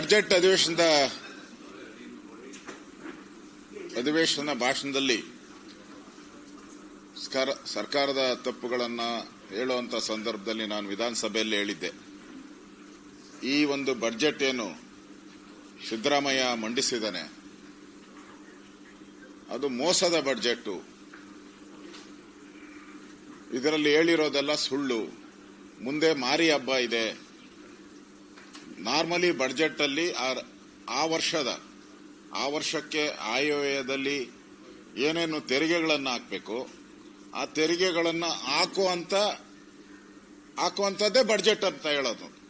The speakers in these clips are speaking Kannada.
ಬಜೆಟ್ ಅಧಿವೇಶನದ ಅಧಿವೇಶನ ಭಾಷಣದಲ್ಲಿ ಸರ್ಕಾರದ ತಪ್ಪುಗಳನ್ನು ಹೇಳುವಂತ ಸಂದರ್ಭದಲ್ಲಿ ನಾನು ವಿಧಾನಸಭೆಯಲ್ಲಿ ಹೇಳಿದ್ದೆ. ಈ ಒಂದು ಬಜೆಟ್ ಏನು ಸಿದ್ದರಾಮಯ್ಯ ಮಂಡಿಸಿದ್ದಾನೆ, ಅದು ಮೋಸದ ಬಡ್ಜೆಟ್ಟು ಇದರಲ್ಲಿ ಹೇಳಿರೋದೆಲ್ಲ ಸುಳ್ಳು. ಮುಂದೆ ಮಾರಿ ಹಬ್ಬ ಇದೆ. ನಾರ್ಮಲಿ ಬಡ್ಜೆಟ್ ಅಲ್ಲಿ ಆ- ವರ್ಷದ, ಆ ವರ್ಷಕ್ಕೆ ಆಯವ್ಯಯದಲ್ಲಿ ಏನೇನು ತೆರಿಗೆಗಳನ್ನು ಹಾಕಬೇಕು, ಆ ತೆರಿಗೆಗಳನ್ನು ಹಾಕುವಂತ ಹಾಕುವಂಥದ್ದೇ ಬಡ್ಜೆಟ್ ಅಂತ ಹೇಳೋದು.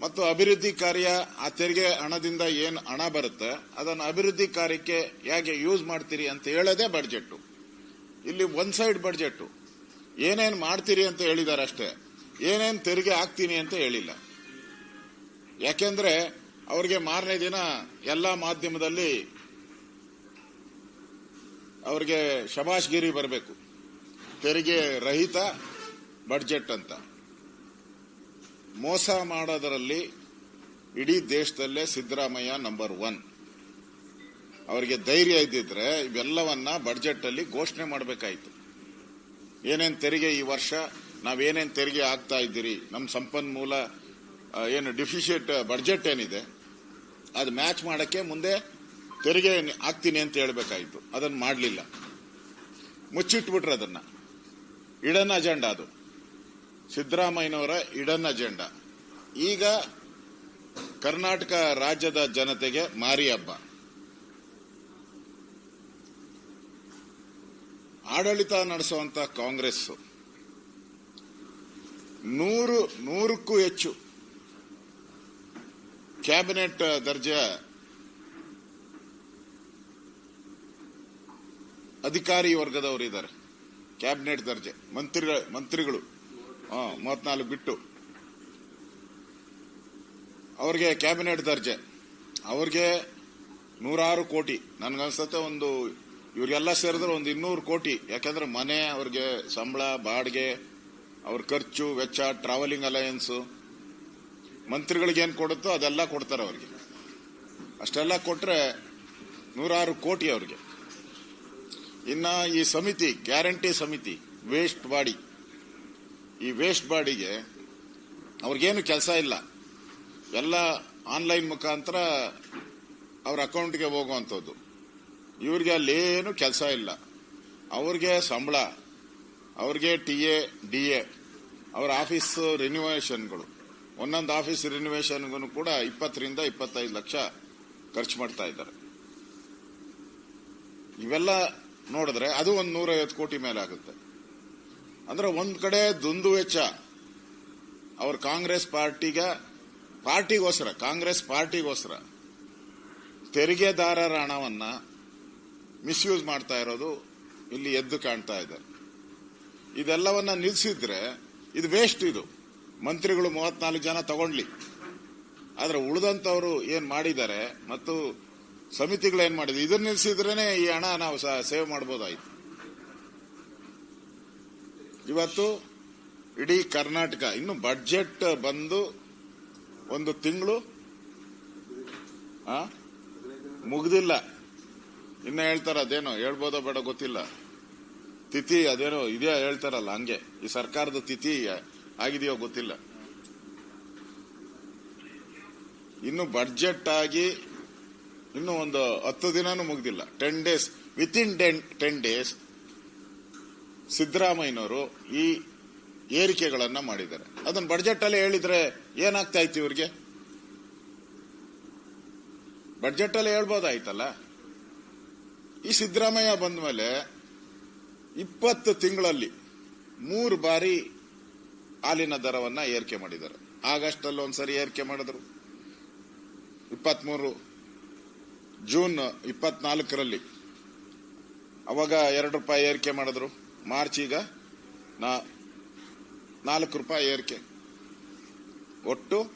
ಮತ್ತು ಅಭಿವೃದ್ಧಿ ಕಾರ್ಯ ಆ ತೆರಿಗೆ ಹಣದಿಂದ ಏನು ಹಣ ಬರುತ್ತೆ, ಅದನ್ನು ಅಭಿವೃದ್ಧಿ ಕಾರ್ಯಕ್ಕೆ ಹೇಗೆ ಯೂಸ್ ಮಾಡ್ತೀರಿ ಅಂತ ಹೇಳೋದೇ ಬಡ್ಜೆಟ್ ಇಲ್ಲಿ ಒನ್ ಸೈಡ್ ಬಡ್ಜೆಟ್ ಏನೇನು ಮಾಡ್ತೀರಿ ಅಂತ ಹೇಳಿದ್ದಾರೆ ಅಷ್ಟೇ ಏನೇನು ತೆರಿಗೆ ಹಾಕ್ತೀನಿ ಅಂತ ಹೇಳಿಲ್ಲ. ಯಾಕೆಂದ್ರೆ ಅವರಿಗೆ ಮಾರನೇ ದಿನ ಎಲ್ಲಾ ಮಾಧ್ಯಮದಲ್ಲಿ ಅವರಿಗೆ ಶಬಾಷ್ಗಿರಿ ಬರಬೇಕು. ತೆರಿಗೆ ರಹಿತ ಬಡ್ಜೆಟ್ ಅಂತ. ಮೋಸ ಮಾಡೋದರಲ್ಲಿ ಇಡೀ ದೇಶದಲ್ಲೇ ಸಿದ್ದರಾಮಯ್ಯ ನಂಬರ್ ಒನ್ ಅವರಿಗೆ ಧೈರ್ಯ ಇದ್ದಿದ್ರೆ ಇವೆಲ್ಲವನ್ನ ಬಡ್ಜೆಟ್ ಅಲ್ಲಿ ಘೋಷಣೆ ಮಾಡಬೇಕಾಯಿತು. ಏನೇನು ತೆರಿಗೆ ಈ ವರ್ಷ, ನಾವೇನೇನ್ ತೆರಿಗೆ ಆಗ್ತಾ ಇದ್ದೀರಿ? ನಮ್ಮ ಸಂಪನ್ಮೂಲ ಏನು ಡಿಫಿಷಿಯೇಟ್ ಬಡ್ಜೆಟ್ ಏನಿದೆ, ಅದು ಮ್ಯಾಚ್ ಮಾಡಕ್ಕೆ ಮುಂದೆ ತೆರಿಗೆ ಹಾಕ್ತೀನಿ ಅಂತ ಹೇಳಬೇಕಾಯಿತು. ಅದನ್ನ ಮಾಡಲಿಲ್ಲ. ಮುಚ್ಚಿಟ್ಬಿಟ್ರೆ ಅದನ್ನ. ಇಡನ್ ಅಜೆಂಡಾ ಅದು. ಸಿದ್ದರಾಮಯ್ಯನವರ ಇಡನ್ ಅಜೆಂಡಾ ಈಗ ಕರ್ನಾಟಕ ರಾಜ್ಯದ ಜನತೆಗೆ ಮಾರಿ ಹಬ್ಬ. ಆಡಳಿತ ನಡೆಸುವಂತ ಕಾಂಗ್ರೆಸ್ ನೂರು, ನೂರಕ್ಕೂ ಹೆಚ್ಚು ಕ್ಯಾಬಿನೆಟ್ ದರ್ಜೆ ಅಧಿಕಾರಿ ವರ್ಗದವರು ಇದ್ದಾರೆ. ಕ್ಯಾಬಿನೆಟ್ ದರ್ಜೆ. ಮಂತ್ರಿಗಳ. ಮಂತ್ರಿಗಳು ಮೂವತ್ನಾಲ್ಕು ಬಿಟ್ಟು. ಅವ್ರಿಗೆ ಕ್ಯಾಬಿನೆಟ್ ದರ್ಜೆ. ಅವ್ರಿಗೆ ನೂರಾರು ಕೋಟಿ. ನನಗನ್ಸತ್ತೆ ಒಂದು, ಇವರಿಗೆಲ್ಲ ಸೇರಿದ್ರೆ ಒಂದು ಇನ್ನೂರು ಕೋಟಿ. ಯಾಕಂದ್ರೆ ಮನೆ, ಅವ್ರಿಗೆ ಸಂಬಳ, ಬಾಡಿಗೆ, ಅವ್ರ ಖರ್ಚು, ವೆಚ್ಚ ಟ್ರಾವೆಲಿಂಗ್ ಅಲಯನ್ಸ್ ಮಂತ್ರಿಗಳಿಗೆ ಏನು ಕೊಡುತ್ತೋ ಅದೆಲ್ಲ ಕೊಡ್ತಾರೆ ಅವ್ರಿಗೆ. ಅಷ್ಟೆಲ್ಲ ಕೊಟ್ಟರೆ ನೂರಾರು ಕೋಟಿ ಅವ್ರಿಗೆ. ಇನ್ನು ಈ ಸಮಿತಿ, ಗ್ಯಾರಂಟಿ ಸಮಿತಿ ವೇಸ್ಟ್ ಬಾಡಿ. ಈ ವೇಸ್ಟ್ ಬಾಡಿಗೆ ಅವ್ರಿಗೇನು ಕೆಲಸ ಇಲ್ಲ. ಎಲ್ಲ ಆನ್ಲೈನ್ ಮುಖಾಂತರ ಅವ್ರ ಅಕೌಂಟ್ಗೆ ಹೋಗುವಂಥದ್ದು. ಇವ್ರಿಗೆ ಅಲ್ಲೇನು ಕೆಲಸ ಇಲ್ಲ. ಅವ್ರಿಗೆ ಸಂಬಳ, ಅವ್ರಿಗೆ ಟಿ ಎ, ಡಿ ಎ, ಅವ್ರ ಆಫೀಸ್ ರಿನ್ಯೂವೇಷನ್ಗಳು ಒಂದೊಂದು ಆಫೀಸ್ ರಿನೋವೇಷನ್ಗೂ ಕೂಡ ಇಪ್ಪತ್ತರಿಂದ ಇಪ್ಪತ್ತೈದು ಲಕ್ಷ ಖರ್ಚು ಮಾಡ್ತಾ ಇದ್ದಾರೆ. ಇವೆಲ್ಲ ನೋಡಿದ್ರೆ ಅದು ಒಂದು ನೂರೈವತ್ತು ಕೋಟಿ ಮೇಲೆ ಆಗುತ್ತೆ. ಅಂದ್ರೆ ಒಂದ್ ಕಡೆ ದುಂದು ವೆಚ್ಚ, ಅವ್ರ ಕಾಂಗ್ರೆಸ್ ಪಾರ್ಟಿಗೆ, ಪಾರ್ಟಿಗೋಸ್ಕರ, ಕಾಂಗ್ರೆಸ್ ಪಾರ್ಟಿಗೋಸ್ಕರ ತೆರಿಗೆದಾರರ ಹಣವನ್ನ ಮಿಸ್ಯೂಸ್ ಮಾಡ್ತಾ ಇರೋದು ಇಲ್ಲಿ ಎದ್ದು ಕಾಣ್ತಾ ಇದೆ. ಇದೆಲ್ಲವನ್ನ ನಿಲ್ಲಿಸಿದ್ರೆ ಇದು ವೇಸ್ಟ್ ಇದು. ಮಂತ್ರಿಗಳು ಮೂವತ್ನಾಲ್ಕು ಜನ ತಗೊಂಡ್ಲಿ. ಆದ್ರೆ ಉಳಿದಂತವರು ಏನ್ ಮಾಡಿದ್ದಾರೆ ಮತ್ತು ಸಮಿತಿಗಳು ಏನ್ ಮಾಡಿದ್ರು ಇದನ್ನ ನಿಲ್ಸಿದ್ರೇನೆ ಈ ಹಣ ನಾವು ಸೇವ್ ಮಾಡಬಹುದಾಯ್ತು ಇವತ್ತು ಇಡೀ ಕರ್ನಾಟಕ, ಇನ್ನು ಬಡ್ಜೆಟ್ ಬಂದು ಒಂದು ತಿಂಗಳು ಮುಗ್ದಿಲ್ಲ. ಇನ್ನ ಹೇಳ್ತಾರ ಅದೇನೋ, ಹೇಳ್ಬೋದೋ ಬೇಡ ಗೊತ್ತಿಲ್ಲ. ತಿಥಿ ಅದೇನೋ ಇದೆಯಾ ಹೇಳ್ತಾರಲ್ಲ ಹಂಗೆ. ಈ ಸರ್ಕಾರದ ತಿಥಿ ಆಗಿದೆಯೋ ಗೊತ್ತಿಲ್ಲ. ಇನ್ನು ಬಡ್ಜೆಟ್ ಆಗಿ ಇನ್ನು ಒಂದು ಹತ್ತು ದಿನನೂ ಮುಗ್ದಿಲ್ಲ. Ten days with in ten ten days ಸಿದ್ದರಾಮಯ್ಯನವರು ಈ ಏರಿಕೆಗಳನ್ನ ಮಾಡಿದ್ದಾರೆ. ಅದನ್ನ ಬಡ್ಜೆಟ್ ಅಲ್ಲಿ ಹೇಳಿದ್ರೆ ಏನಾಗ್ತಾ ಇತ್ತು ಇವ್ರಿಗೆ? ಬಡ್ಜೆಟ್ ಅಲ್ಲಿ ಹೇಳ್ಬೋದಾಯ್ತಲ್ಲ? ಈ ಸಿದ್ದರಾಮಯ್ಯ ಬಂದ ಮೇಲೆ ಇಪ್ಪತ್ತು ತಿಂಗಳಲ್ಲಿ ಮೂರು ಬಾರಿ ಹಾಲಿನ ದರವನ್ನ ಏರಿಕೆ ಮಾಡಿದ್ದಾರೆ. ಆಗಸ್ಟ್ ಅಲ್ಲಿ ಒಂದ್ಸರಿ ಏರಿಕೆ ಮಾಡಿದ್ರು. ಇಪ್ಪತ್ಮೂರು ಜೂನ್ ಇಪ್ಪತ್ನಾಲ್ಕರಲ್ಲಿ ಅವಾಗ ಎರಡು ರೂಪಾಯಿ ಏರಿಕೆ ಮಾಡಿದ್ರು. ಮಾರ್ಚ್ ಈಗ ನಾ- ನಾಲ್ಕು ರೂಪಾಯಿ ಏರಿಕೆ. ಒಟ್ಟು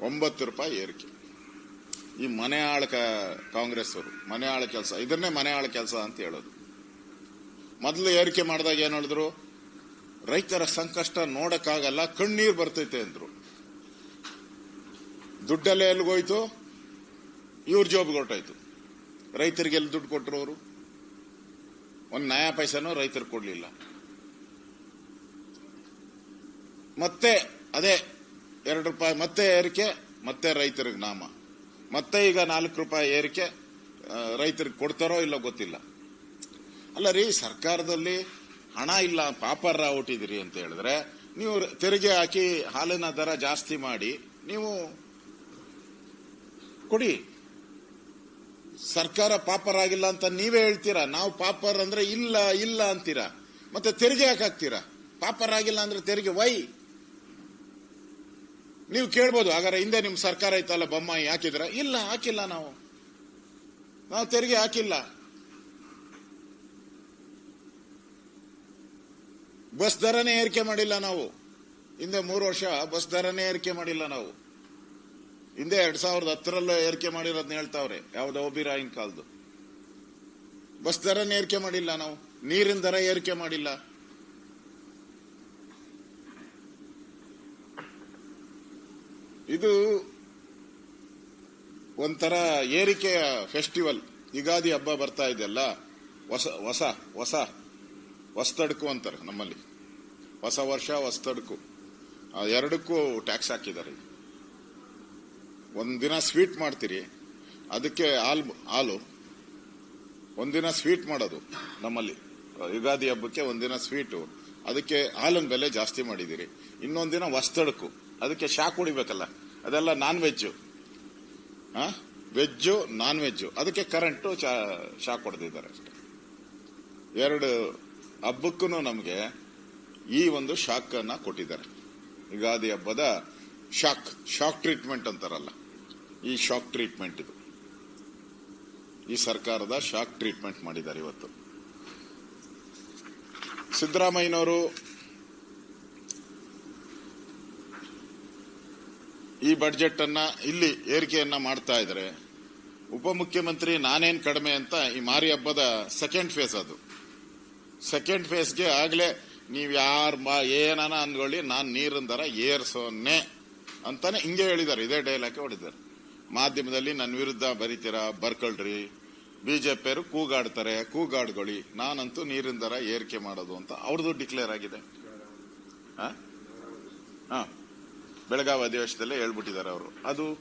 ಒಂಬತ್ತು ರೂಪಾಯಿ ಏರಿಕೆ. ಈ ಮನೆ ಆಳಕ ಕಾಂಗ್ರೆಸ್ ಅವರು, ಮನೆ ಆಳ ಕೆಲಸ, ಇದನ್ನೇ ಮನೆ ಆಳ ಕೆಲಸ ಅಂತ ಹೇಳೋದು. ಮೊದಲು ಏರಿಕೆ ಮಾಡಿದಾಗ ಏನು ಹೇಳಿದ್ರು? ರೈತರ ಸಂಕಷ್ಟ ನೋಡಕ್ಕಾಗಲ್ಲ, ಕಣ್ಣೀರು ಬರ್ತೈತೆ ಅಂದ್ರು. ದುಡ್ಡೆಲ್ಲ ಎಲ್ಲಿಗೋಯ್ತು ಇವ್ರ ಜಾಬ್ ಹೊರಟಾಯ್ತು ರೈತರಿಗೆ ಎಲ್ಲಿ ದುಡ್ಡು ಕೊಟ್ಟರು ಅವರು? ಒಂದು ನಯಾ ಪೈಸನೂ ರೈತರು ಕೊಡ್ಲಿಲ್ಲ. ಮತ್ತೆ ಅದೇ ಎರಡು ರೂಪಾಯಿ, ಮತ್ತೆ ಏರಿಕೆ, ಮತ್ತೆ ರೈತರಿಗೆ ನಾಮ. ಮತ್ತೆ ಈಗ ನಾಲ್ಕು ರೂಪಾಯಿ ಏರಿಕೆ ರೈತರಿಗೆ ಕೊಡ್ತಾರೋ ಇಲ್ಲ ಗೊತ್ತಿಲ್ಲ. ಅಲ್ಲ ರೀ, ಸರ್ಕಾರದಲ್ಲಿ ಹಣ ಇಲ್ಲ, ಪಾಪರ್ರ ಹುಟ್ಟಿದಿರಿ ಅಂತ ಹೇಳಿದ್ರೆ, ನೀವು ತೆರಿಗೆ ಹಾಕಿ ಹಾಲಿನ ದರ ಜಾಸ್ತಿ ಮಾಡಿ, ನೀವು ಕೊಡಿ. ಸರ್ಕಾರ ಪಾಪರ್ ಆಗಿಲ್ಲ ಅಂತ ನೀವೇ ಹೇಳ್ತೀರಾ? ನಾವು ಪಾಪರ್ ಅಂದ್ರೆ ಇಲ್ಲ ಇಲ್ಲ ಅಂತೀರಾ? ಮತ್ತೆ ತೆರಿಗೆ ಯಾಕೆ ಹಾಕ್ತೀರಾ? ಪಾಪರ್ ಆಗಿಲ್ಲ ಅಂದ್ರೆ ತೆರಿಗೆ, ವೈ? ನೀವು ಕೇಳ್ಬೋದು, ಹಾಗಾದ್ರೆ ಹಿಂದೆ ನಿಮ್ ಸರ್ಕಾರ ಇತ್ತಲ್ಲ, ಬೊಮ್ಮಾಯಿ ಹಾಕಿದ್ರ? ಇಲ್ಲ, ಹಾಕಿಲ್ಲ ನಾವು. ನಾವು ತೆರಿಗೆ ಹಾಕಿಲ್ಲ. ಬಸ್ ದರನೇ ಏರಿಕೆ ಮಾಡಿಲ್ಲ ನಾವು. ಹಿಂದೆ ಮೂರು ವರ್ಷ ಬಸ್ ದರನೇ ಏರಿಕೆ ಮಾಡಿಲ್ಲ ನಾವು. ಹಿಂದೆ ಎರಡ್ ಸಾವಿರದ ಹತ್ತರಲ್ಲೂ ಏರಿಕೆ ಮಾಡಿರೋದ್ನ ಹೇಳ್ತಾವ್ರೆ, ಯಾವ್ದೋ ಒಬಿರಾಯಿನ್ ಕಾಲ್ದು. ಬಸ್ ದರನೇ ಏರಿಕೆ ಮಾಡಿಲ್ಲ ನಾವು, ನೀರಿನ ದರ ಏರಿಕೆ ಮಾಡಿಲ್ಲ. ಇದು ಒಂಥರ ಏರಿಕೆಯ ಫೆಸ್ಟಿವಲ್ ಯುಗಾದಿ ಹಬ್ಬ ಬರ್ತಾ ಇದೆಯಲ್ಲ, ಹೊಸ ಹೊಸ ಹೊಸ. ಹೊಸ್ತಡ್ಕು ಅಂತಾರೆ ನಮ್ಮಲ್ಲಿ. ಹೊಸ ವರ್ಷ, ಹೊಸ್ತಡ್ಕು. ಎರಡಕ್ಕೂ ಟ್ಯಾಕ್ಸ್ ಹಾಕಿದ್ದಾರೆ. ಒಂದಿನ ಸ್ವೀಟ್ ಮಾಡ್ತೀರಿ, ಅದಕ್ಕೆ ಹಾಲು ಹಾಲು. ಒಂದಿನ ಸ್ವೀಟ್ ಮಾಡೋದು ನಮ್ಮಲ್ಲಿ. ಯುಗಾದಿ ಹಬ್ಬಕ್ಕೆ ಒಂದಿನ ಸ್ವೀಟು ಅದಕ್ಕೆ ಹಾಲಿನ ಬೆಲೆ ಜಾಸ್ತಿ ಮಾಡಿದ್ದೀರಿ. ಇನ್ನೊಂದಿನ ಹೊಸ್ತಡ್ಕು. ಅದಕ್ಕೆ ಶಾಕ್ ಹೊಡಿಬೇಕಲ್ಲ ಅದೆಲ್ಲ non veg veg non veg ಅದಕ್ಕೆ ಕರೆಂಟು ಶಾಕ್ ಹೊಡೆದಿದ್ದಾರೆ ಅಷ್ಟೇ. ಎರಡು ಹಬ್ಬಕ್ಕೂ ನಮಗೆ ಈ ಒಂದು ಶಾಕ್ ಅನ್ನ ಕೊಟ್ಟಿದ್ದಾರೆ. ಯುಗಾದಿ ಹಬ್ಬದ ಶಾಕ್ ಶಾಕ್ ಟ್ರೀಟ್ಮೆಂಟ್ ಅಂತಾರಲ್ಲ, ಈ ಶಾಕ್ ಟ್ರೀಟ್ಮೆಂಟ್ ಇದು. ಈ ಸರ್ಕಾರದ ಶಾಕ್ ಟ್ರೀಟ್ಮೆಂಟ್ ಮಾಡಿದ್ದಾರೆ ಇವತ್ತು. ಸಿದ್ದರಾಮಯ್ಯನವರು ಈ ಬಡ್ಜೆಟ್ ಅನ್ನ ಇಲ್ಲಿ ಏರಿಕೆಯನ್ನ ಮಾಡ್ತಾ ಇದ್ರೆ ಉಪಮುಖ್ಯಮಂತ್ರಿ ನಾನೇನ್ ಕಡಿಮೆ ಅಂತ ಈ ಮಾರಿ ಹಬ್ಬದ ಸೆಕೆಂಡ್ ಫೇಸ್ ಅದು. ಸೆಕೆಂಡ್ ಫೇಸ್ಗೆ ಆಗ್ಲೇ ನೀವು ಯಾರು ಮಾ ಏನಾನ ಅಂದ್ಕೊಳ್ಳಿ, ನಾನು ನೀರಿನ ದರ ಏರ್ಸೋನೆ ಅಂತಾನೆ ಹಿಂಗೆ ಹೇಳಿದ್ದಾರೆ, ಇದೇ ಡೈಲಾಕ್ ಹೊಡಿದ್ದಾರೆ ಮಾಧ್ಯಮದಲ್ಲಿ ನನ್ನ ವಿರುದ್ಧ ಬರೀತೀರಾ, ಬರ್ಕೊಳ್ರಿ. ಬಿಜೆಪಿಯವರು ಕೂಗಾಡ್ತಾರೆ ಕೂಗಾಡ್ಕೊಳ್ಳಿ ನಾನಂತೂ ನೀರಿನ ದರ ಏರಿಕೆ ಮಾಡೋದು ಅಂತ ಅವ್ರದ್ದು ಡಿಕ್ಲೇರ್ ಆಗಿದೆ. ಹಾಂ ಬೆಳಗಾವಿ ಅಧಿವೇಶನದಲ್ಲೇ ಹೇಳ್ಬಿಟ್ಟಿದ್ದಾರೆ ಅವರು. ಅದು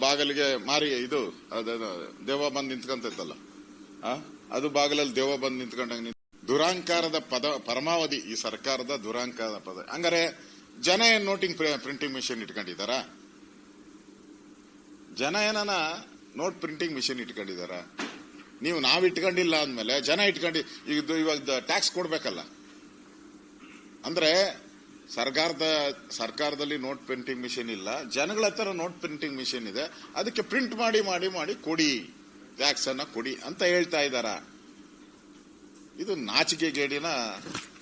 ಬಾಗಿಲಿಗೆ ಮಾರಿ, ಇದು, ಅದೇನು, ದೇವ ಬಂದ್ ನಿಂತ್ಕೊಂತೈತಲ್ಲ. ಅದು ಬಾಗಿಲಲ್ಲಿ ದೇವ ಬಂದು ನಿಂತ್ಕೊಂಡಂಗೆ ನಿಂತ್- ದುರಾಂಕಾರದ ಪದ, ಪರಮಾವಧಿ, ಈ ಸರ್ಕಾರದ ದುರಾಂಕಾರದ ಪದ. ಹಂಗಾರೆ ಜನ ಏನ್ ನೋಟಿಂಗ್ ಪ್ರಿಂಟಿಂಗ್ ಮಿಷಿನ್ ಇಟ್ಕೊಂಡಿದಾರ ಜನ ಏನನ ನೋಟ್ ಪ್ರಿಂಟಿಂಗ್ ಮಿಷಿನ್ ಇಟ್ಕೊಂಡಿದಾರ ನೀವು ನಾವ್ ಇಟ್ಕೊಂಡಿಲ್ಲ ಅಂದ್ಮೇಲೆ ಜನ ಇಟ್ಕೊಂಡು ಈಗ ಇವಾಗ ಟ್ಯಾಕ್ಸ್ ಕೊಡ್ಬೇಕಲ್ಲ. ಅಂದ್ರೆ ಸರ್ಕಾರದ, ಸರ್ಕಾರದಲ್ಲಿ ನೋಟ್ ಪ್ರಿಂಟಿಂಗ್ ಮಿಷಿನ್ ಇಲ್ಲ, ಜನಗಳ ಹತ್ರ ನೋಟ್ ಪ್ರಿಂಟಿಂಗ್ ಮಿಷಿನ್ ಇದೆ, ಅದಕ್ಕೆ ಪ್ರಿಂಟ್ ಮಾಡಿ ಮಾಡಿ ಮಾಡಿ ಕೊಡಿ ಟ್ಯಾಕ್ಸ್ ಅನ್ನ ಕೊಡಿ ಅಂತ ಹೇಳ್ತಾ ಇದ್ದಾರ? ಇದು ನಾಚಿಕೆಗೇಡಿನ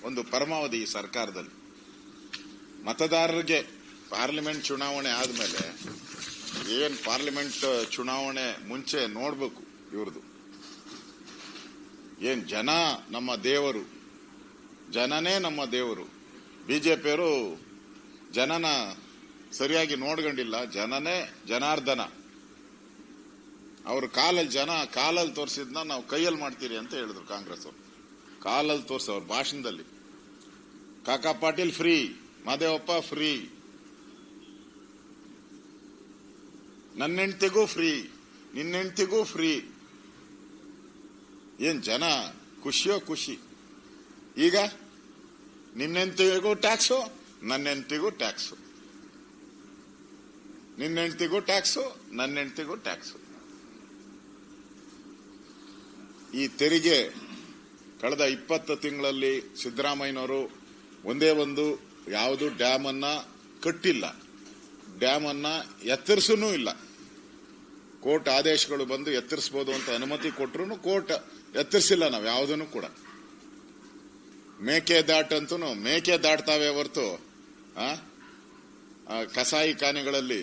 ಒಂದು ಪರಮಾವಧಿ ಸರ್ಕಾರದಲ್ಲಿ. ಮತದಾರರಿಗೆ ಪಾರ್ಲಿಮೆಂಟ್ ಚುನಾವಣೆ ಆದಮೇಲೆ ಏನ್ ಪಾರ್ಲಿಮೆಂಟ್ ಚುನಾವಣೆ ಮುಂಚೆ ನೋಡಬೇಕು ಇವ್ರದ್ದು ಏನ್ ಜನ ನಮ್ಮ ದೇವರು, ಜನನೇ ನಮ್ಮ ದೇವರು. ಬಿಜೆಪಿಯವರು ಜನನ ಸರಿಯಾಗಿ ನೋಡ್ಕೊಂಡಿಲ್ಲ, ಜನನೇ ಜನಾರ್ದನ. ಅವ್ರ ಕಾಲಲ್ಲಿ ಜನ ಕಾಲಲ್ಲಿ ತೋರಿಸಿದ್ನ ನಾವು ಕೈಯಲ್ಲಿ ಮಾಡ್ತೀರಿ ಅಂತ ಹೇಳಿದ್ರು ಕಾಂಗ್ರೆಸ್ ಅವರು ಕಾಲಲ್ಲಿ ತೋರಿಸ ಅವ್ರ ಭಾಷಣದಲ್ಲಿ. ಕಾಕಾ ಪಾಟೀಲ್ ಫ್ರೀ ಮಾದೇವಪ್ಪ ಫ್ರೀ ನನ್ನ ಹೆಂಡತಿಗೂ ಫ್ರೀ ನಿನ್ನ ಹೆಂಡತಿಗೂ ಫ್ರೀ ಏನ್ ಜನ ಖುಷಿಯೋ ಖುಷಿ. ಈಗ ನಿನ್ನೆಂತಿಗೂ ಟ್ಯಾಕ್ಸು ನನ್ನ ಹೆಂಡ್ತಿಗೂ ಟ್ಯಾಕ್ಸು ನಿನ್ನ ಹೆಂಡತಿಗೂ ಟ್ಯಾಕ್ಸು ನನ್ನ ಹೆಂಡತಿಗೂ ಟ್ಯಾಕ್ಸು ಈ ತೆರಿಗೆ ಕಳೆದ ಇಪ್ಪತ್ತು ತಿಂಗಳಲ್ಲಿ ಸಿದ್ದರಾಮಯ್ಯನವರು ಒಂದೇ ಒಂದು ಯಾವುದು ಡ್ಯಾಮ್ ಅನ್ನ ಕಟ್ಟಿಲ್ಲ. ಡ್ಯಾಮ್ ಅನ್ನ ಎತ್ತರಿಸೂ ಇಲ್ಲ. ಕೋರ್ಟ್ ಆದೇಶಗಳು ಬಂದು ಎತ್ತರಿಸಬಹುದು ಅಂತ ಅನುಮತಿ ಕೊಟ್ಟರು ಕೋರ್ಟ್ ಎತ್ತರಿಸಿಲ್ಲ ನಾವು, ಯಾವುದನ್ನು ಕೂಡ. ಮೇಕೆ ದಾಟ್ ಅಂತೂ ಮೇಕೆ ದಾಟ್ತಾವೆ ಹೊರತು ಕಸಾಯಿ ಖಾನೆಗಳಲ್ಲಿ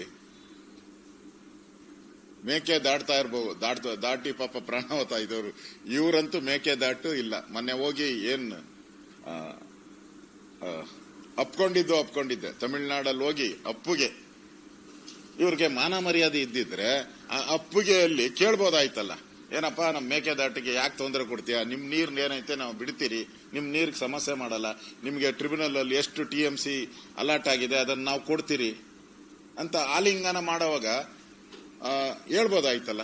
ಮೇಕೆ ದಾಟ್ತಾ ಇರ್ಬೋದು ದಾಟ್ ದಾಟಿ ಪಾಪ ಪ್ರಾಣ ಹೋಗ್ತಾ ಇದ್ದವರು. ಇವರಂತೂ ಮೇಕೆ ದಾಟು ಇಲ್ಲ. ಮೊನ್ನೆ ಹೋಗಿ ಏನ್ ಅಪ್ಕೊಂಡಿದ್ದು ಅಪ್ಕೊಂಡಿದ್ದೆ. ತಮಿಳ್ನಾಡಲ್ಲಿ ಹೋಗಿ ಅಪ್ಪುಗೆ. ಇವ್ರಿಗೆ ಮಾನ ಮರ್ಯಾದೆ ಇದ್ದಿದ್ರೆ ಆ ಅಪ್ಪುಗೆಯಲ್ಲಿ ಕೇಳ್ಬೋದಾಯ್ತಲ್ಲ. ಏನಪ್ಪಾ ನಮ್ಮ ಮೇಕೆದಾಟಿಗೆ ಯಾಕೆ ತೊಂದರೆ ಕೊಡ್ತೀಯಾ? ನಿಮ್ ನೀರ್ನ ಏನೈತೆ ನಾವು ಬಿಡ್ತೀರಿ. ನಿಮ್ ನೀರಿಗೆ ಸಮಸ್ಯೆ ಮಾಡಲ್ಲ. ನಿಮಗೆ ಟ್ರಿಬ್ಯುನಲ್ ಅಲ್ಲಿ ಎಷ್ಟು ಟಿ ಎಂ ಸಿ ಅಲಾಟ್ ಆಗಿದೆ, ಅದನ್ನ ನಾವು ಕೊಡ್ತೀರಿ. ಅಂತ ಆಲಿಂಗನ ಮಾಡೋವಾಗ ಹೇಳ್ಬೋದಾಯ್ತಲ್ಲ.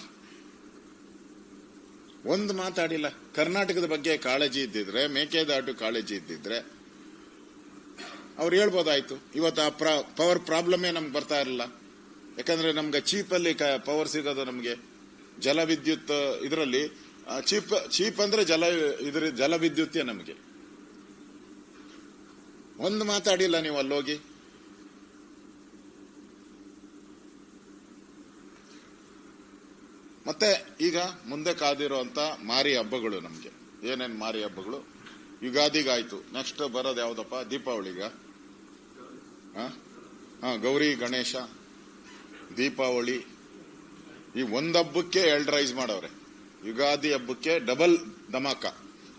ಒಂದು ಮಾತಾಡಿಲ್ಲ. ಕರ್ನಾಟಕದ ಬಗ್ಗೆ ಕಾಳಜಿ ಇದ್ದಿದ್ರೆ, ಮೇಕೆದಾಟು ಕಾಳಜಿ ಇದ್ದಿದ್ರೆ, ಅವ್ರು ಹೇಳ್ಬೋದಾಯ್ತು. ಇವತ್ತು ಆ ಪವರ್ ಪ್ರಾಬ್ಲಮೇ ನಮ್ಗೆ ಬರ್ತಾ ಇರಲಿಲ್ಲ. ಯಾಕಂದ್ರೆ ನಮ್ಗೆ ಚೀಪಲ್ಲಿ ಪವರ್ ಸಿಗೋದು ನಮಗೆ. ಜಲವಿದ್ಯುತ್ ಇದರಲ್ಲಿ ಚೀಪ್ ಚೀಪ್ ಅಂದ್ರೆ ಜಲ ಇದ್ರ ಜಲವಿದ್ಯುತ್ತೇ ನಮಗೆ. ಒಂದು ಮಾತಾಡಿಲ್ಲ ನೀವು ಅಲ್ಲೋಗಿ. ಮತ್ತೆ ಈಗ ಮುಂದೆ ಕಾದಿರುವಂತ ಮಾರಿ ಹಬ್ಬಗಳು ನಮಗೆ. ಏನೇನು ಮಾರಿ ಹಬ್ಬಗಳು? ಯುಗಾದಿಗಾಯ್ತು. ನೆಕ್ಸ್ಟ್ ಬರೋದು ಯಾವ್ದಪ್ಪ? ದೀಪಾವಳಿಗ. ಹಾಂ? ಗೌರಿ, ಗಣೇಶ, ದೀಪಾವಳಿ. ಈ ಒಂದ್ ಹಬ್ಬಕ್ಕೆ ಎರಡು ರೈಸ್ ಮಾಡವ್ರೆ. ಯುಗಾದಿ ಹಬ್ಬಕ್ಕೆ ಡಬಲ್ ಧಮಾಕ.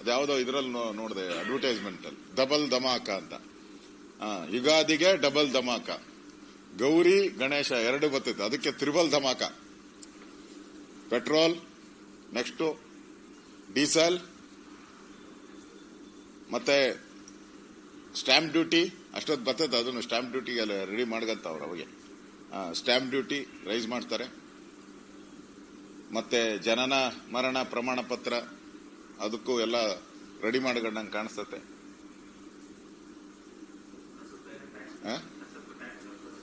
ಅದ್ಯಾವುದೋ ಇದ್ರಲ್ಲಿ ನೋಡಿದೆ ಅಡ್ವರ್ಟೈಸ್ಮೆಂಟ್ ಅಲ್ಲಿ. ಡಬಲ್ ಧಮಾಕ ಅಂತ. ಯುಗಾದಿಗೆ ಡಬಲ್ ಧಮಾಕ. ಗೌರಿ, ಗಣೇಶ ಎರಡು ಬರ್ತೈತೆ. ಅದಕ್ಕೆ ತ್ರಿಬಲ್ ಧಮಾಕ. ಪೆಟ್ರೋಲ್, ನೆಕ್ಸ್ಟ್ ಡೀಸೆಲ್, ಮತ್ತೆ ಸ್ಟ್ಯಾಂಪ್ ಡ್ಯೂಟಿ, ಅಷ್ಟೊತ್ತು ಬರ್ತದೆ ಅದನ್ನು ಸ್ಟ್ಯಾಂಪ್ ಅಲ್ಲಿ ರೆಡಿ ಮಾಡ್ಕಂತವ್ರು ಅವಾಗ. ಸ್ಟ್ಯಾಂಪ್ ಡ್ಯೂಟಿ ರೈಸ್ ಮಾಡ್ತಾರೆ. ಮತ್ತೆ ಜನನ, ಮರಣ ಪ್ರಮಾಣ ಪತ್ರ, ಅದಕ್ಕೂ ಎಲ್ಲ ರೆಡಿ ಮಾಡ್ಕೊಂಡಂಗೆ ಕಾಣಿಸ್ತತೆ?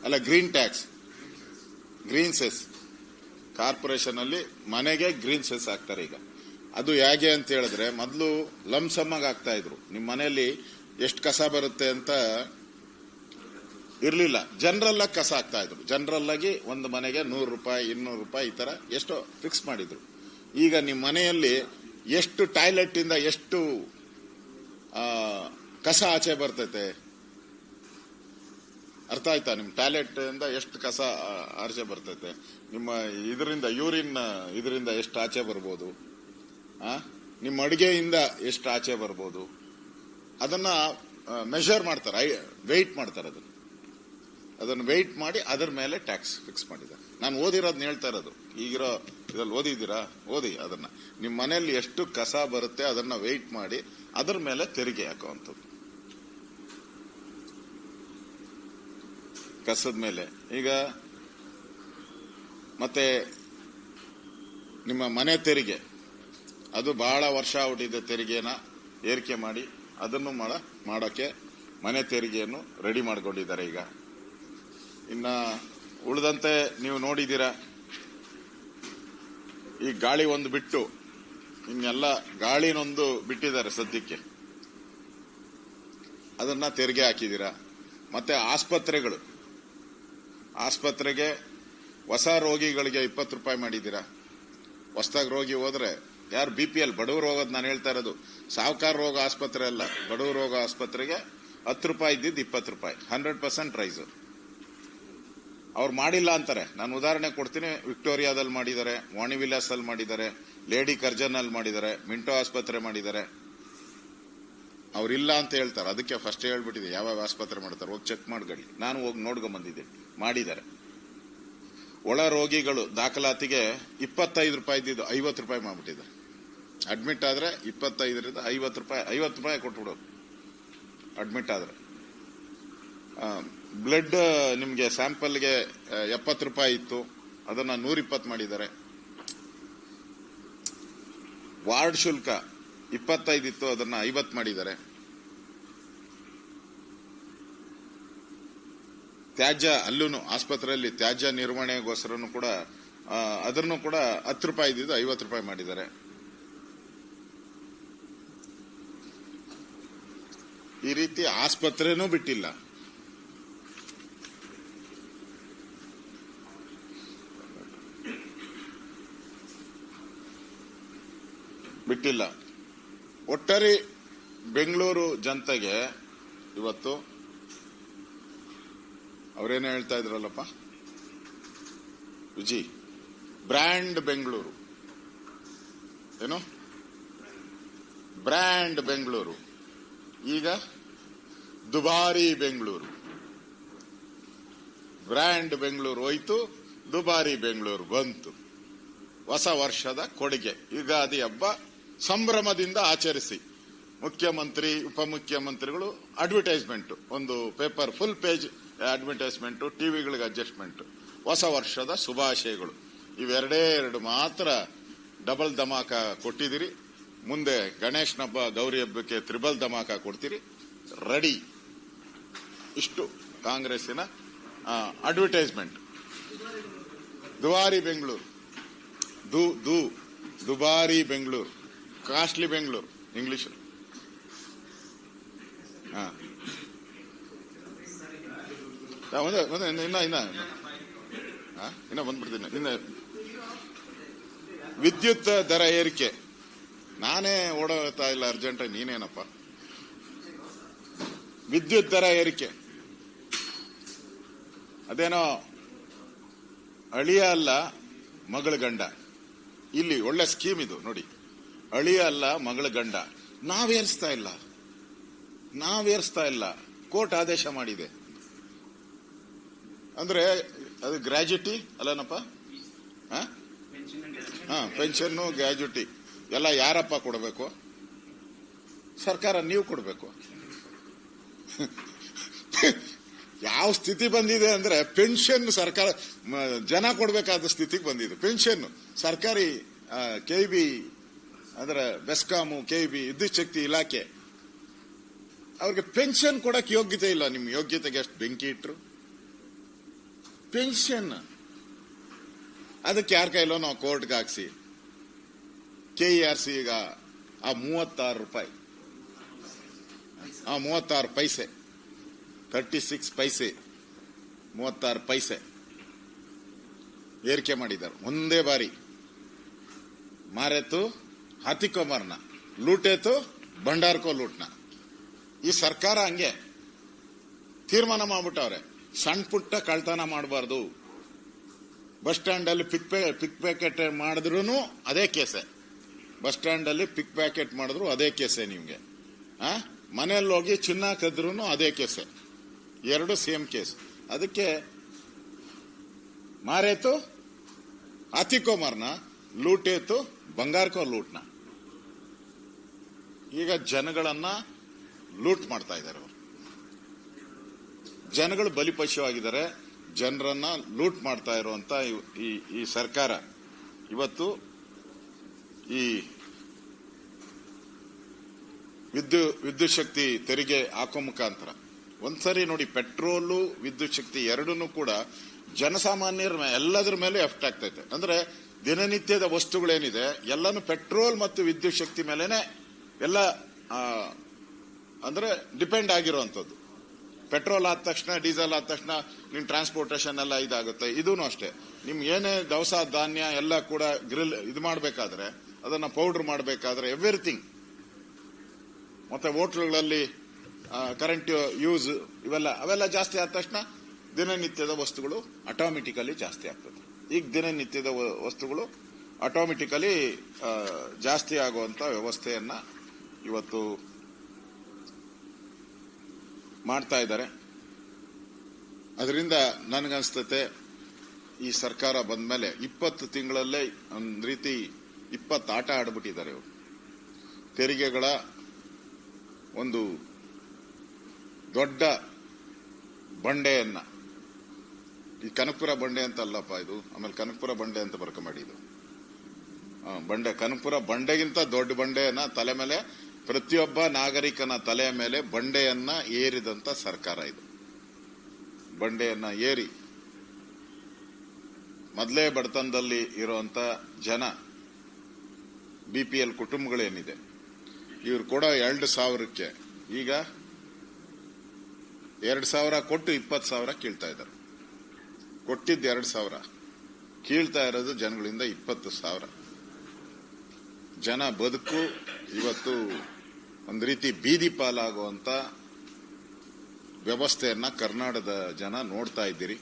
ಅಲ್ಲ, green tax. Green cess. Corporation ಅಲ್ಲಿ ಮನೆಗೆ ಗ್ರೀನ್ ಸೆಸ್ ಹಾಕ್ತಾರೆ ಈಗ. ಅದು ಹೇಗೆ ಅಂತ ಹೇಳಿದ್ರೆ, ಮೊದಲು ಲಂಸಮ್ಮಾಗಿ ಆಗ್ತಾ ಇದ್ರು. ನಿಮ್ಮ ಮನೆಯಲ್ಲಿ ಎಷ್ಟು ಕಸ ಬರುತ್ತೆ ಅಂತ ಇರ್ಲಿಲ್ಲ. ಜನರಲ್ ಆಗಿ ಕಸ ಹಾಕ್ತಾ ಇದ್ರು. ಜನರಲ್ ಆಗಿ ಒಂದು ಮನೆಗೆ ನೂರು ರೂಪಾಯಿ, ಇನ್ನೂರು ರೂಪಾಯಿ ಈ ತರ ಎಷ್ಟೋ ಫಿಕ್ಸ್ ಮಾಡಿದ್ರು. ಈಗ ನಿಮ್ಮ ಮನೆಯಲ್ಲಿ ಎಷ್ಟು ಟಾಯ್ಲೆಟ್ ಇಂದ ಎಷ್ಟು ಕಸ ಆಚೆ ಬರ್ತೈತೆ? ಅರ್ಥ ಆಯ್ತಾ? ನಿಮ್ ಟ್ಯಾಲೆಟ್ ಇಂದ ಎಷ್ಟು ಕಸ ಆರ್ಚೆ ಬರ್ತೈತೆ? ನಿಮ್ಮ ಇದರಿಂದ, ಯೂರಿನ್, ಇದರಿಂದ ಎಷ್ಟು ಆಚೆ ಬರ್ಬೋದು? ನಿಮ್ಮ ಅಡುಗೆಯಿಂದ ಎಷ್ಟು ಆಚೆ ಬರ್ಬೋದು? ಅದನ್ನ ಮೆಷರ್ ಮಾಡ್ತಾರೆ. ವೆಯ್ಟ್ ಮಾಡ್ತಾರೆ ಅದನ್ನ. ಅದನ್ನ ವೆಯ್ಟ್ ಮಾಡಿ ಅದರ ಮೇಲೆ ಟ್ಯಾಕ್ಸ್ ಫಿಕ್ಸ್ ಮಾಡಿದ್ದಾರೆ. ನಾನು ಓದಿರೋದನ್ನ ಹೇಳ್ತಾ ಇರೋದು. ಈಗಿರೋ ಇದ್ರಲ್ಲಿ ಓದಿದ್ದೀರಾ? ಓದಿ ಅದನ್ನ. ನಿಮ್ಮ ಮನೆಯಲ್ಲಿ ಎಷ್ಟು ಕಸ ಬರುತ್ತೆ ಅದನ್ನ ವೆಯ್ಟ್ ಮಾಡಿ ಅದರ ಮೇಲೆ ತೆರಿಗೆ ಹಾಕುವಂಥದ್ದು. ಕಸದ ಮೇಲೆ. ಈಗ ಮತ್ತೆ ನಿಮ್ಮ ಮನೆ ತೆರಿಗೆ, ಅದು ಬಹಳ ವರ್ಷ ಹುಟ್ಟಿದ ತೆರಿಗೆನ ಏರಿಕೆ ಮಾಡಿ ಅದನ್ನು ಮಾಡ ಮಾಡೋಕೆ ಮನೆ ತೆರಿಗೆಯನ್ನು ರೆಡಿ ಮಾಡಿಕೊಂಡಿದ್ದಾರೆ ಈಗ. ಇನ್ನ ಉಳಿದಂತೆ ನೀವು ನೋಡಿದ್ದೀರಾ, ಈ ಗಾಳಿ ಒಂದು ಬಿಟ್ಟು, ಇನ್ನೆಲ್ಲ ಗಾಳಿನೊಂದು ಬಿಟ್ಟಿದ್ದಾರೆ ಸದ್ಯಕ್ಕೆ. ಅದನ್ನ ತೆರಿಗೆ ಹಾಕಿದ್ದೀರಾ. ಮತ್ತೆ ಆಸ್ಪತ್ರೆಗಳು ಆಸ್ಪತ್ರೆಗೆ ಹೊಸ ರೋಗಿಗಳಿಗೆ ಇಪ್ಪತ್ತು ರೂಪಾಯಿ ಮಾಡಿದ್ದೀರಾ? ಹೊಸದಾಗಿ ರೋಗಿ ಹೋದ್ರೆ ಯಾರು ಬಿ ಪಿ ಎಲ್ ಬಡವರು ಹೋಗೋದು ನಾನು ಹೇಳ್ತಾ ಇರೋದು. ಸಾವುಕಾರ ರೋಗ ಆಸ್ಪತ್ರೆ ಅಲ್ಲ. ಬಡವ ರೋಗ ಆಸ್ಪತ್ರೆಗೆ ಹತ್ತು ರೂಪಾಯಿ ಇದ್ದಿದ್ದು ಇಪ್ಪತ್ತು ರೂಪಾಯಿ. Hundred percent rise. ಅವ್ರು ಮಾಡಿಲ್ಲ ಅಂತಾರೆ. ನಾನು ಉದಾಹರಣೆ ಕೊಡ್ತೀನಿ. ವಿಕ್ಟೋರಿಯಾದಲ್ಲಿ ಮಾಡಿದ್ದಾರೆ ವಾಣಿ ವಿಲಾಸಲ್ಲಿ ಮಾಡಿದ್ದಾರೆ, ಲೇಡಿ ಕರ್ಜನ್ ಅಲ್ಲಿ ಮಾಡಿದ್ದಾರೆ, ಮಿಂಟೋ ಆಸ್ಪತ್ರೆ ಮಾಡಿದ್ದಾರೆ. ಅವ್ರಿಲ್ಲ ಅಂತ ಹೇಳ್ತಾರೆ. ಅದಕ್ಕೆ ಫಸ್ಟ್ ಹೇಳ್ಬಿಟ್ಟಿದೆ. ಯಾವ್ಯಾವ ಆಸ್ಪತ್ರೆ ಮಾಡ್ತಾರೆ? ಹೋಗಿ ಚೆಕ್ ಮಾಡ್ಕೊಳ್ಳಿ ನಾನು ಹೋಗಿ ನೋಡ್ಕೊಂಡ್ ಬಂದಿದ್ದೆ ಮಾಡಿದ್ದಾರೆ. ಒಳ ರೋಗಿಗಳು ದಾಖಲಾತಿಗೆ ಇಪ್ಪತ್ತೈದು ರೂಪಾಯಿ ಇದ್ದಿದ್ದು ಐವತ್ತು ರೂಪಾಯಿ ಮಾಡ್ಬಿಟ್ಟಿದ್ದಾರೆ. ಅಡ್ಮಿಟ್ ಆದ್ರೆ ಇಪ್ಪತ್ತೈದರಿಂದ ಐವತ್ತು ರೂಪಾಯಿ ಐವತ್ತು ರೂಪಾಯಿ ಕೊಟ್ಬಿಡೋದು. ಅಡ್ಮಿಟ್ ಆದ್ರೆ. ಬ್ಲಡ್ ನಿಮಗೆ ಸ್ಯಾಂಪಲ್ಗೆ ಎಪ್ಪತ್ತು ರೂಪಾಯಿ ಇತ್ತು. ಅದನ್ನ ನೂರಿಪ್ಪತ್ತು ಮಾಡಿದ್ದಾರೆ. ವಾರ್ಡ್ ಶುಲ್ಕ ಇಪ್ಪತ್ತೈದು ಇತ್ತು ಅದನ್ನ ಐವತ್ತು ಮಾಡಿದ್ದಾರೆ. ತ್ಯಾಜ್ಯ ಅಲ್ಲೂ ಆಸ್ಪತ್ರೆಯಲ್ಲಿ ತ್ಯಾಜ್ಯ ನಿರ್ವಹಣೆಗೋಸ್ಕರನು ಕೂಡ ಅದನ್ನು ಕೂಡ ಹತ್ತು ರೂಪಾಯಿ ಇದ್ದಿದ್ದು ಐವತ್ತು ರೂಪಾಯಿ ಮಾಡಿದ್ದಾರೆ. ಈ ರೀತಿ ಆಸ್ಪತ್ರೆನೂ ಬಿಟ್ಟಿಲ್ಲ. ಬಿಟ್ಟಿಲ್ಲ. ಒಟ್ಟಾರೆ ಬೆಂಗಳೂರು ಜನತೆಗೆ ಇವತ್ತು ಅವರೇನೋ ಹೇಳ್ತಾ ಇದ್ರಲ್ಲಪ್ಪ? ವಿಜಿ, ಬ್ರ್ಯಾಂಡ್ ಬೆಂಗಳೂರು. ಏನು? ಬ್ರ್ಯಾಂಡ್ ಬೆಂಗಳೂರು. ಈಗ ದುಬಾರಿ ಬೆಂಗಳೂರು. ಬ್ರ್ಯಾಂಡ್ ಬೆಂಗಳೂರು ಹೋಯ್ತು, ದುಬಾರಿ ಬೆಂಗಳೂರು ಬಂತು. ಹೊಸ ವರ್ಷದ ಕೊಡುಗೆ. ಯುಗಾದಿ ಹಬ್ಬ ಸಂಭ್ರಮದಿಂದ ಆಚರಿಸಿ. ಮುಖ್ಯಮಂತ್ರಿ, ಉಪಮುಖ್ಯಮಂತ್ರಿಗಳು ಅಡ್ವರ್ಟೈಸ್ಮೆಂಟ್ ಒಂದು ಪೇಪರ್ ಫುಲ್ ಪೇಜ್ ಅಡ್ವರ್ಟೈಸ್ಮೆಂಟ್ ಟಿವಿಗಳಿಗೆ ಅಡ್ಜಸ್ಟ್ಮೆಂಟ್ ಹೊಸ ವರ್ಷದ ಶುಭಾಶಯಗಳು. ಇವೆರಡೇ ಎರಡು ಮಾತ್ರ ಡಬಲ್ ಧಮಾಕ ಕೊಟ್ಟಿದ್ದೀರಿ. ಮುಂದೆ ಗಣೇಶನ ಹಬ್ಬ, ಗೌರಿ ಹಬ್ಬಕ್ಕೆ ತ್ರಿಬಲ್ ಧಮಾಕ ಕೊಡ್ತೀರಿ. ರೆಡಿ ಇಷ್ಟು ಕಾಂಗ್ರೆಸ್ಸಿನ ಅಡ್ವರ್ಟೈಸ್ಮೆಂಟ್ ದುಬಾರಿ ಬೆಂಗಳೂರು. ದು ದು, ದುಬಾರಿ ಬೆಂಗಳೂರು. Costly Bengaluru English. ಹಾ. ಹಾ, ಒಂದೇ ಒಂದೇ ಇನ್ನ ಇನ್ನ ಇನ್ನ. ಇನ್ನೂ ಬಂದ್ಬಿಡ್ತೀನಿ ವಿದ್ಯುತ್ ದರ ಏರಿಕೆ. ನಾನೇ ಓಡಾಡ್ತಾ ಇಲ್ಲ ಅರ್ಜೆಂಟ್ ನೀನೇನಪ್ಪ? ವಿದ್ಯುತ್ ದರ ಏರಿಕೆ. ಅದೇನೋ ಅಳಿಯ ಅಲ್ಲ ಮಗಳ ಗಂಡ. ಇಲ್ಲಿ ಒಳ್ಳೆ ಸ್ಕೀಮ್ ಇದು ನೋಡಿ. ಅಳಿಯ ಅಲ್ಲ, ಮಗಳ ಗಂಡ. ನಾವೇರಿಸ್ತಾ ಇಲ್ಲ. ನಾವೇರಿಸ್ತಾ ಇಲ್ಲ. ಕೋರ್ಟ್ ಆದೇಶ ಮಾಡಿದೆ. ಅಂದ್ರೆ, ಅದು ಗ್ರಾಜ್ಯುಟಿ ಅಲ್ಲನಪ್ಪ? ಹಾ? Pension gratuity. ಎಲ್ಲ ಯಾರಪ್ಪ ಕೊಡಬೇಕು? ಸರ್ಕಾರ ನೀವು ಕೊಡಬೇಕು. ಯಾವ ಸ್ಥಿತಿ ಬಂದಿದೆ ಅಂದ್ರೆ, ಪೆನ್ಷನ್ ಸರ್ಕಾರ ಜನ ಕೊಡಬೇಕಾದ ಸ್ಥಿತಿಗೆ ಬಂದಿದೆ. ಪೆನ್ಷನ್ ಸರ್ಕಾರಿ ಕೆ ಬಿ ಅದರ ಬೆಸ್ಕಾಮು ಕೆ ಬಿ ವಿದ್ಯುತ್ ಶಕ್ತಿ ಇಲಾಖೆ. ಅವ್ರಿಗೆ ಪೆನ್ಷನ್ ಕೊಡಕ್ಕೆ ಯೋಗ್ಯತೆ ಇಲ್ಲ. ನಿಮ್ಮ ಯೋಗ್ಯತೆಗೆ ಅಷ್ಟು ಬೆಂಕಿ ಇಟ್ರು. ಪೆನ್ಷನ್. ಅದಕ್ಕೆ ಯಾರ ಕೈಲೋ ನಾವು ಕೋರ್ಟ್ಗೆ ಹಾಕ್ಸಿ. ಕೆ ಆರ್ ಸಿ ಈಗ ಆ ಮೂವತ್ತಾರು ರೂಪಾಯಿ. ಆ ಮೂವತ್ತಾರು ಪೈಸೆ. ತರ್ಟಿ ಸಿಕ್ಸ್ ಪೈಸೆ. ಮೂವತ್ತಾರು ಪೈಸೆ. ಏರಿಕೆ ಮಾಡಿದ್ದಾರೆ. ಒಂದೇ ಬಾರಿ. ಮಾರೆತು ಹತಿಕೊಮರ್ನ ಲೂಟೇತು ಭಂಡಾರ್ಕೋ ಲೂಟ್ನ. ಈ ಸರ್ಕಾರ ಹಂಗೆ. ತೀರ್ಮಾನ ಮಾಡ್ಬಿಟ್ಟವ್ರೆ. ಸಣ್ಣ ಪುಟ್ಟ ಕಳ್ತನ ಮಾಡಬಾರ್ದು. ಬಸ್ ಸ್ಟ್ಯಾಂಡ್ ಅಲ್ಲಿ ಪಿಕ್ ಪಿಕ್ ಪ್ಯಾಕೆಟ್ ಮಾಡಿದ್ರು ಅದೇ ಕೇಸೆ. ಬಸ್ ಸ್ಟ್ಯಾಂಡ್ ಅಲ್ಲಿ ಪಿಕ್ ಪ್ಯಾಕೆಟ್ ಮಾಡಿದ್ರು ಅದೇ ಕೇಸೆ ನಿಮ್ಗೆ. ಮನೆಯಲ್ಲಿ ಹೋಗಿ ಚಿನ್ನ ಕದ್ರೂ ಅದೇ ಕೇಸೆ. ಎರಡು ಸೇಮ್ ಕೇಸ್. ಅದಕ್ಕೆ ಮಾರೇತು? ಅತಿಕೋಮರ್ನ ಲೂಟೇತು, ಬಂಗಾರಕೋ ಲೂಟ್ನ. ಈಗ ಜನಗಳನ್ನ ಲೂಟ್ ಮಾಡ್ತಾ ಇದ್ದಾರೆ ಅವರು. ಜನಗಳು ಬಲಿಪಶುವಾಗಿದ್ದಾರೆ, ಜನರನ್ನ ಲೂಟ್ ಮಾಡ್ತಾ ಇರುವಂತ ಈ ಈ ಸರ್ಕಾರ. ಇವತ್ತು ಈ ವಿದ್ಯುತ್ ವಿದ್ಯುತ್ ಶಕ್ತಿ ತೆರಿಗೆ ಹಾಕೋ ಮುಖಾಂತರ. ಒಂದ್ಸರಿ ನೋಡಿ, ಪೆಟ್ರೋಲು, ವಿದ್ಯುತ್ ಶಕ್ತಿ ಎರಡನ್ನೂ ಕೂಡ ಜನಸಾಮಾನ್ಯರ ಎಲ್ಲದರ ಮೇಲೆ ಎಫೆಕ್ಟ್ ಆಗ್ತೈತೆ ಅಂದ್ರೆ ದಿನನಿತ್ಯದ ವಸ್ತುಗಳೇನಿದೆ, ಎಲ್ಲಾನು ಪೆಟ್ರೋಲ್ ಮತ್ತು ವಿದ್ಯುತ್ ಶಕ್ತಿ ಮೇಲೆನೆ ಎಲ್ಲ ಅಂದ್ರೆ ಡಿಪೆಂಡ್ ಆಗಿರುವಂತದ್ದು ಪೆಟ್ರೋಲ್ ಆದ ತಕ್ಷಣ ಡೀಸೆಲ್ ಆದ ತಕ್ಷಣ ನಿಮ್ ಟ್ರಾನ್ಸ್ಪೋರ್ಟೇಷನ್ ಎಲ್ಲ ಇದಾಗುತ್ತೆ. ಇದೂ ಅಷ್ಟೇ. ನಿಮ್ ಏನೇ ದವಸ, ಧಾನ್ಯ ಎಲ್ಲ ಕೂಡ ಗ್ರಿಲ್ ಇದು ಮಾಡಬೇಕಾದ್ರೆ, ಅದನ್ನ ಪೌಡರ್ ಮಾಡಬೇಕಾದ್ರೆ ಎವ್ರಿಥಿಂಗ್ ಮತ್ತೆ ಹೋಟ್ಲುಗಳಲ್ಲಿ ಕರೆಂಟ್ ಯೂಸ್ ಇವೆಲ್ಲ, ಅವೆಲ್ಲ ಜಾಸ್ತಿ ಆದ ತಕ್ಷಣ ದಿನನಿತ್ಯದ ವಸ್ತುಗಳು ಆಟೋಮೆಟಿಕಲಿ ಜಾಸ್ತಿ ಆಗ್ತದೆ. ಈಗ ದಿನನಿತ್ಯದ ವಸ್ತುಗಳು ಆಟೋಮೆಟಿಕಲಿ ಜಾಸ್ತಿ ಆಗುವಂತ ವ್ಯವಸ್ಥೆಯನ್ನ ಇವತ್ತು ಮಾಡ್ತಾ ಇದ್ದಾರೆ. ಅದರಿಂದ ನನಗನ್ಸ್ತತೆ ಈ ಸರ್ಕಾರ ಬಂದ ಮೇಲೆ ಇಪ್ಪತ್ತು ತಿಂಗಳಲ್ಲೇ ಒಂದ್ ರೀತಿ ಇಪ್ಪತ್ತು ಆಟ ಆಡ್ಬಿಟ್ಟಿದ್ದಾರೆ ಇವರು. ತೆರಿಗೆಗಳ ಒಂದು ದೊಡ್ಡ ಬಂಡೆಯನ್ನ. ಈ ಕನಕಪುರ ಬಂಡೆ ಅಂತ ಅಲ್ಲಪ್ಪ ಇದು, ಆಮೇಲೆ ಕನಕಪುರ ಬಂಡೆ ಅಂತ ಬರ್ಕೊಂಬೇಡಿ ಇದು ಬಂಡೆ, ಕನಕಪುರ ಬಂಡೆಗಿಂತ ದೊಡ್ಡ ಬಂಡೆಯನ್ನ ತಲೆ ಮೇಲೆ ಪ್ರತಿಯೊಬ್ಬ ನಾಗರಿಕನ ತಲೆಯ ಮೇಲೆ ಬಂಡೆಯನ್ನ ಏರಿದಂತ ಸರ್ಕಾರ ಇದು. ಬಂಡೆಯನ್ನ ಏರಿ ಮೊದಲೇ ಬಡತನದಲ್ಲಿ ಇರುವಂತ ಜನ ಬಿಪಿಎಲ್ ಕುಟುಂಬಗಳೇನಿದೆ, ಇವ್ರು ಕೊಡೋ ಎರಡು ಸಾವಿರಕ್ಕೆ ಈಗ ಎರಡು ಸಾವಿರ ಕೊಟ್ಟು ಇಪ್ಪತ್ತು ಸಾವಿರ ಕೀಳ್ತಾ ಇದ್ದಾರೆ. ಕೊಟ್ಟಿದ್ದು ಎರಡು ಸಾವಿರ, ಕೀಳ್ತಾ ಇರೋದು ಜನಗಳಿಂದ ಇಪ್ಪತ್ತು ಸಾವಿರ. ಜನ ಬದುಕು ಇವತ್ತು ಒಂದು ರೀತಿ ಬೀದಿ ಪಾಲಾಗುವಂತ ವ್ಯವಸ್ಥೆಯನ್ನ ಕರ್ನಾಟಕದ ಜನ ನೋಡ್ತಾ ಇದ್ದೀರಿ.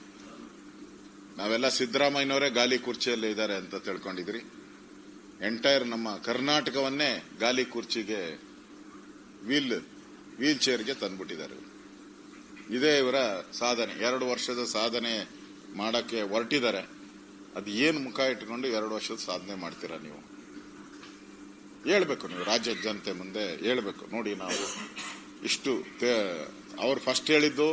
ನಾವೆಲ್ಲ ಸಿದ್ದರಾಮಯ್ಯನವರೇ ಗಾಲಿ ಕುರ್ಚಿಯಲ್ಲಿ ಇದ್ದಾರೆ ಅಂತ ತಿಳ್ಕೊಂಡಿದ್ರಿ ಎಂಟೈರ್ ನಮ್ಮ ಕರ್ನಾಟಕವನ್ನೇ ಗಾಲಿ ಕುರ್ಚಿಗೆ ವೀಲ್ ವೀಲ್ ಚೇರ್ಗೆ ತಂದ್ಬಿಟ್ಟಿದ್ದಾರೆ. ಇದೇ ಇವರ ಸಾಧನೆ. ಎರಡು ವರ್ಷದ ಸಾಧನೆ ಮಾಡಕ್ಕೆ ಹೊರಟಿದ್ದಾರೆ. ಅದು ಏನು ಮುಖ ಇಟ್ಕೊಂಡು ಎರಡು ವರ್ಷದ ಸಾಧನೆ ಮಾಡ್ತೀರಾ ನೀವು? ಹೇಳ್ಬೇಕು ನೀವು ರಾಜ್ಯದ ಜನತೆ ಮುಂದೆ ಹೇಳ್ಬೇಕು. ನೋಡಿ ನಾವು ಇಷ್ಟು ಅವ್ರು ಫಸ್ಟ್ ಹೇಳಿದ್ದು,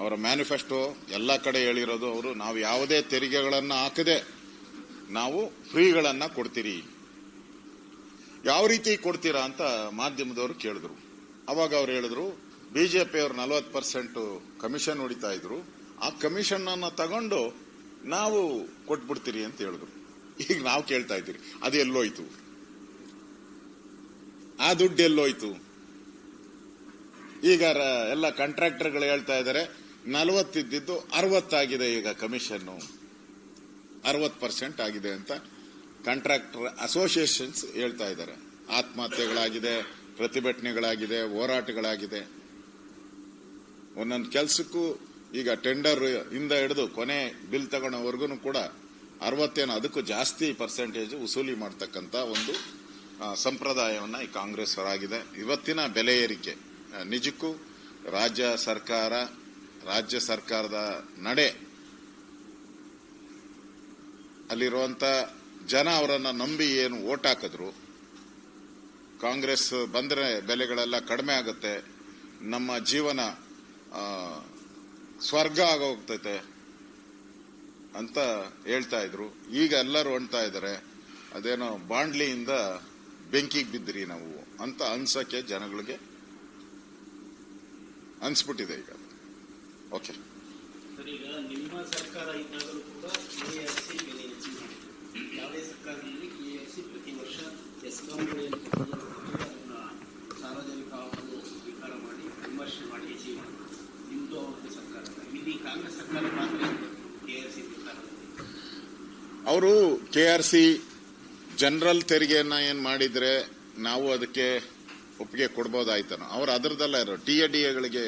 ಅವರ ಮ್ಯಾನಿಫೆಸ್ಟೋ ಎಲ್ಲ ಕಡೆ ಹೇಳಿರೋದು ಅವರು. ನಾವು ಯಾವುದೇ ತೆರಿಗೆಗಳನ್ನು ಹಾಕದೆ ನಾವು ಫ್ರೀಗಳನ್ನು ಕೊಡ್ತೀರಿ. ಯಾವ ರೀತಿ ಕೊಡ್ತೀರಾ ಅಂತ ಮಾಧ್ಯಮದವರು ಕೇಳಿದ್ರು. ಅವಾಗ ಅವ್ರು ಹೇಳಿದ್ರು ಬಿಜೆಪಿ ಅವರು ನಲವತ್ತು ಪರ್ಸೆಂಟ್ ಕಮಿಷನ್ ಹೊಡಿತಾ ಇದ್ರು. ಆ ಕಮಿಷನ್ ಅನ್ನ ತಗೊಂಡು ನಾವು ಕೊಟ್ಬಿಡ್ತೀರಿ ಅಂತ ಹೇಳಿದ್ರು. ಈಗ ನಾವು ಕೇಳ್ತಾ ಇದ್ದೀರಿ, ಅದು ಎಲ್ಲೋಯ್ತು. ಆ ದುಡ್ಡು ಎಲ್ಲೋಯ್ತು. ಈಗ ಎಲ್ಲ ಕಾಂಟ್ರಾಕ್ಟರ್ಗಳು ಹೇಳ್ತಾ ಇದ್ದಾರೆ ನಲವತ್ತಿದ್ದು ಅರವತ್ತಾಗಿದೆ ಈಗ ಕಮಿಷನ್ ಅರವತ್ತು ಪರ್ಸೆಂಟ್ ಆಗಿದೆ ಅಂತ ಕಾಂಟ್ರಾಕ್ಟರ್ ಅಸೋಸಿಯೇಷನ್ಸ್ ಹೇಳ್ತಾ ಇದ್ದಾರೆ. ಆತ್ಮಹತ್ಯೆಗಳಾಗಿದೆ, ಪ್ರತಿಭಟನೆಗಳಾಗಿದೆ, ಹೋರಾಟಗಳಾಗಿದೆ. ಒಂದೊಂದು ಕೆಲಸಕ್ಕೂ ಈಗ ಟೆಂಡರ್ ಇಂದ ಹಿಡಿದು ಕೊನೆ ಬಿಲ್ ತಗೊಳ್ಳೋವರೆಗೂ ಕೂಡ ಅರವತ್ತೇನು, ಅದಕ್ಕೂ ಜಾಸ್ತಿ ಪರ್ಸೆಂಟೇಜ್ ವಸೂಲಿ ಮಾಡ್ತಕ್ಕಂಥ ಒಂದು ಸಂಪ್ರದಾಯವನ್ನ ಈ ಕಾಂಗ್ರೆಸ್ ಹೊರಾಗಿದೆ ಇವತ್ತಿನ ಬೆಲೆ ಏರಿಕೆ ನಿಜಕ್ಕೂ ರಾಜ್ಯ ಸರ್ಕಾರ, ರಾಜ್ಯ ಸರ್ಕಾರದ ನಡೆ ಅಲ್ಲಿರುವಂತ ಜನ ಅವರನ್ನು ನಂಬಿ ಏನು ಓಟ್ ಹಾಕಿದ್ರು, ಕಾಂಗ್ರೆಸ್ ಬಂದ್ರೆ ಬೆಲೆಗಳೆಲ್ಲ ಕಡಿಮೆ ಆಗುತ್ತೆ, ನಮ್ಮ ಜೀವನ ಸ್ವರ್ಗ ಆಗೋಗ್ತೈತೆ ಅಂತ ಹೇಳ್ತಾ ಇದ್ರು. ಈಗ ಎಲ್ಲರೂ ಹೊಣ್ತಾ ಇದ್ದಾರೆ, ಅದೇನೋ ಬಾಂಡ್ಲಿಯಿಂದ ಬೆಂಕಿಗೆ ಬಿದ್ದಿರಿ ನಾವು ಅಂತ ಅನ್ಸಕ್ಕೆ ಜನಗಳಿಗೆ ಅನ್ಸ್ಬಿಟ್ಟಿದೆ ಈಗ. ಓಕೆ ಸಾರ್ವಜನಿಕ ಸ್ವೀಕಾರ ಮಾಡಿ ವಿಮರ್ಶೆ ಮಾಡಿ ಅವ್ರದ್ದು ಸರ್ಕಾರ ಇಲ್ಲಿ ಕಾಂಗ್ರೆಸ್ ಸರ್ಕಾರ ಮಾತ್ರ ಅವರು ಕೆ ಆರ್ ಸಿ ಜನರಲ್ ತೆರಿಗೆಯನ್ನ ಏನ್ ಮಾಡಿದ್ರೆ ನಾವು ಅದಕ್ಕೆ ಒಪ್ಪಿಗೆ ಕೊಡ್ಬೋದಾಯ್ತನೋ. ಅವ್ರು ಅದರದಲ್ಲ ಇರೋ ಟಿ ಎ ಡಿ ಎಗಳಿಗೆ